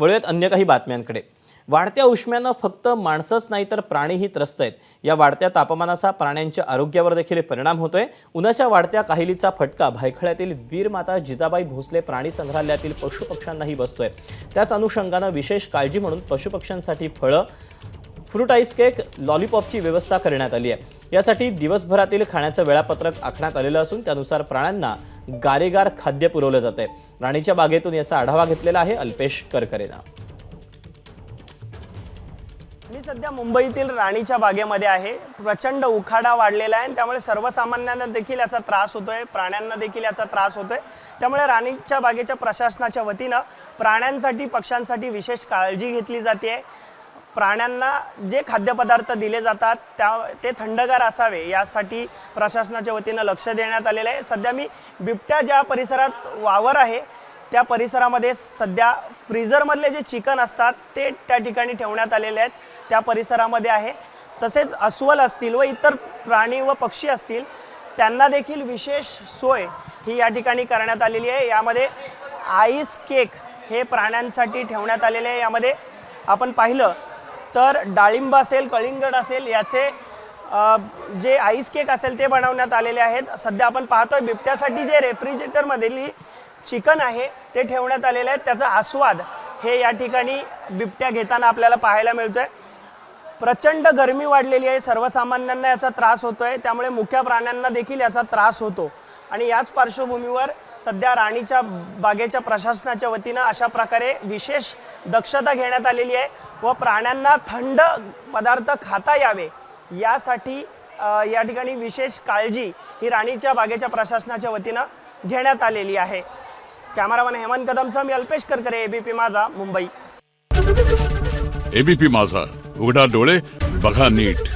वळूयात अन्य काही बातम्यांकडे. वाढत्या उष्म्यानं फक्त माणसंच नाही तर प्राणीही त्रस्त आहेत. या वाढत्या तापमानाचा प्राण्यांच्या आरोग्यावर देखील परिणाम होतोय. उन्हाच्या वाढत्या काहिलीचा फटका भायखळ्यातील वीरमाता जिजाबाई भोसले प्राणी संग्रहालयातील पशुपक्ष्यांनाही बसतोय. त्याच अनुषंगानं विशेष काळजी म्हणून पशुपक्ष्यांसाठी फळं फ्रूट आईस केक लॉलीपॉपची व्यवस्था करण्यात आली आहे. यासाठी दिवसभरातील खाण्याचं वेळापत्रक आखण्यात आलेलं असून त्यानुसार प्राण्यांना गारेगार खाद्य पुरवलं जात आहे राणीच्या बागेतून याचा आढावा घेतलेला आहे अल्पेश करकरेनं. मी सध्या मुंबईतील राणीच्या बागेमध्ये आहे. प्रचंड उखाडा वाढलेला आहे आणि त्यामुळे सर्वसामान्यांना देखील याचा त्रास होतोय. प्राण्यांना देखील याचा त्रास होतोय. त्यामुळे राणीच्या बागेच्या प्रशासनाच्या वतीनं प्राण्यांसाठी पक्ष्यांसाठी विशेष काळजी घेतली जाते प्राण्यांना जे खाद्यपदार्थ दिले जातात त्या ते थंडगार असावे यासाठी प्रशासनाच्या वतीनं लक्ष देण्यात आलेलं आहे. सध्या मी बिबट्या ज्या परिसरात वावर आहे त्या परिसरामध्ये सध्या फ्रीझरमधले जे चिकन असतात ते त्या ठिकाणी ठेवण्यात आलेले आहेत. त्या परिसरामध्ये आहे. तसेच अस्वल असतील व इतर प्राणी व पक्षी असतील त्यांना देखील विशेष सोय ही या ठिकाणी करण्यात आलेली आहे. यामध्ये आईस केक हे प्राण्यांसाठी ठेवण्यात आलेले आहे. यामध्ये आपण पाहिलं तर डाळिंब असेल कलिंगड असेल याचे जे आईस केक असेल ते बनवण्यात आलेले आहेत. सध्या आपण पाहतोय बिबट्यासाठी जे रेफ्रिजरेटरमधील चिकन आहे ते ठेवण्यात आलेलं आहे त्याचा आस्वाद हे या ठिकाणी बिबट्या घेताना आपल्याला पाहायला मिळतोय. प्रचंड गरमी वाढलेली आहे. सर्वसामान्यांना याचा त्रास होतोय. त्यामुळे मुख्य प्राण्यांना देखील याचा त्रास होतो. आणि याच पार्श्वभूमीवर सध्या राणीच्या बागेच्या प्रशासनाच्या वतीनं अशा प्रकारे विशेष दक्षता घेण्यात आलेली आहे व प्राण्यांना थंड पदार्थ खाता यावे यासाठी या ठिकाणी विशेष काळजी ही राणीच्या बागेच्या प्रशासनाच्या वतीनं घेण्यात आलेली आहे. कॅमेरामॅन हेमंत कदमसह मी अल्पेश करकरे एबीपी माझा मुंबई. एबीपी माझा उघडा डोळे बघा नीट.